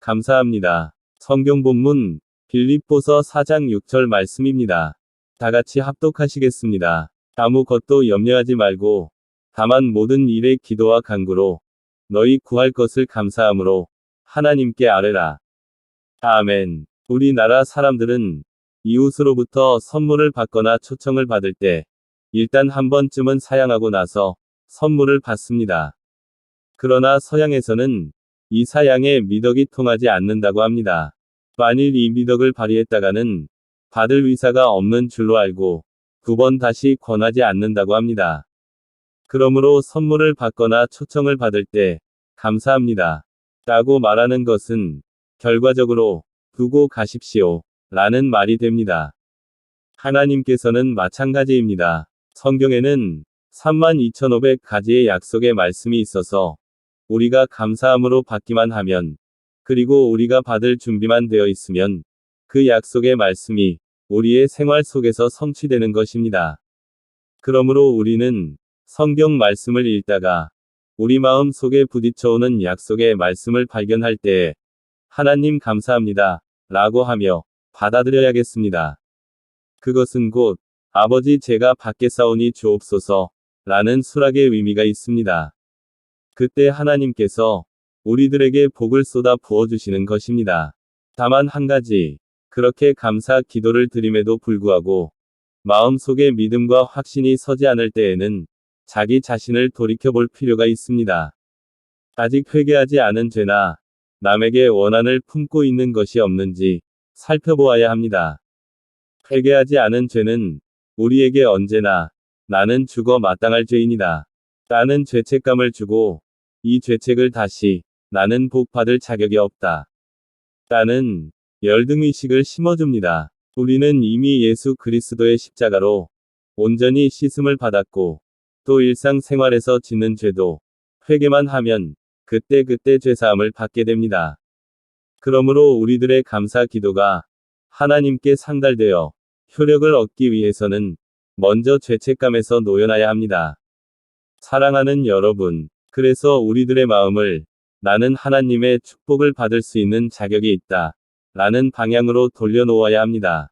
감사합니다. 성경 본문 빌립보서 4장 6절 말씀입니다. 다 같이 합독하시겠습니다. 아무것도 염려하지 말고 다만 모든 일에 기도와 간구로 너희 구할 것을 감사함으로 하나님께 아뢰라. 아멘. 우리나라 사람들은 이웃으로부터 선물을 받거나 초청을 받을 때 일단 한 번쯤은 사양하고 나서 선물을 받습니다. 그러나 서양에서는 이 사양에 미덕이 통하지 않는다고 합니다. 만일 이 미덕을 발휘했다가는 받을 위사가 없는 줄로 알고 두 번 다시 권하지 않는다고 합니다. 그러므로 선물을 받거나 초청을 받을 때 감사합니다. 라고 말하는 것은 결과적으로 두고 가십시오. 라는 말이 됩니다. 하나님께서는 마찬가지입니다. 성경에는 32,500가지의 약속의 말씀이 있어서 우리가 감사함으로 받기만 하면 그리고 우리가 받을 준비만 되어 있으면 그 약속의 말씀이 우리의 생활 속에서 성취되는 것입니다. 그러므로 우리는 성경 말씀을 읽다가 우리 마음 속에 부딪혀오는 약속의 말씀을 발견할 때에 하나님 감사합니다. 라고 하며 받아들여야겠습니다. 그것은 곧 아버지 제가 받겠사오니 주옵소서 라는 수락의 의미가 있습니다. 그때 하나님께서 우리들에게 복을 쏟아 부어주시는 것입니다. 다만 한 가지, 그렇게 감사 기도를 드림에도 불구하고 마음속에 믿음과 확신이 서지 않을 때에는 자기 자신을 돌이켜볼 필요가 있습니다. 아직 회개하지 않은 죄나 남에게 원한을 품고 있는 것이 없는지 살펴보아야 합니다. 회개하지 않은 죄는 우리에게 언제나 나는 죽어 마땅할 죄인이다. 나는 죄책감을 주고 이 죄책을 다시 나는 복 받을 자격이 없다. 나는 열등의식을 심어줍니다. 우리는 이미 예수 그리스도의 십자가로 온전히 씻음을 받았고 또 일상생활에서 짓는 죄도 회개만 하면 그때그때 죄사함을 받게 됩니다. 그러므로 우리들의 감사 기도가 하나님께 상달되어 효력을 얻기 위해서는 먼저 죄책감에서 놓여나야 합니다. 사랑하는 여러분, 그래서 우리들의 마음을 나는 하나님의 축복을 받을 수 있는 자격이 있다. 라는 방향으로 돌려놓아야 합니다.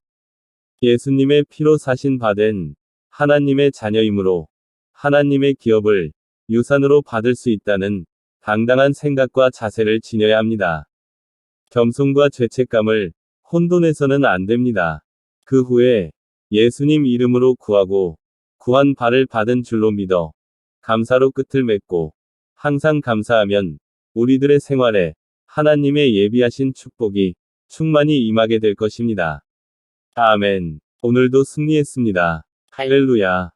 예수님의 피로 사신 바된 하나님의 자녀이므로 하나님의 기업을 유산으로 받을 수 있다는 당당한 생각과 자세를 지녀야 합니다. 겸손과 죄책감을 혼돈해서는 안 됩니다. 그 후에 예수님 이름으로 구하고 구한 바를 받은 줄로 믿어 감사로 끝을 맺고 항상 감사하면 우리들의 생활에 하나님의 예비하신 축복이 충만히 임하게 될 것입니다. 아멘. 오늘도 승리했습니다. 할렐루야.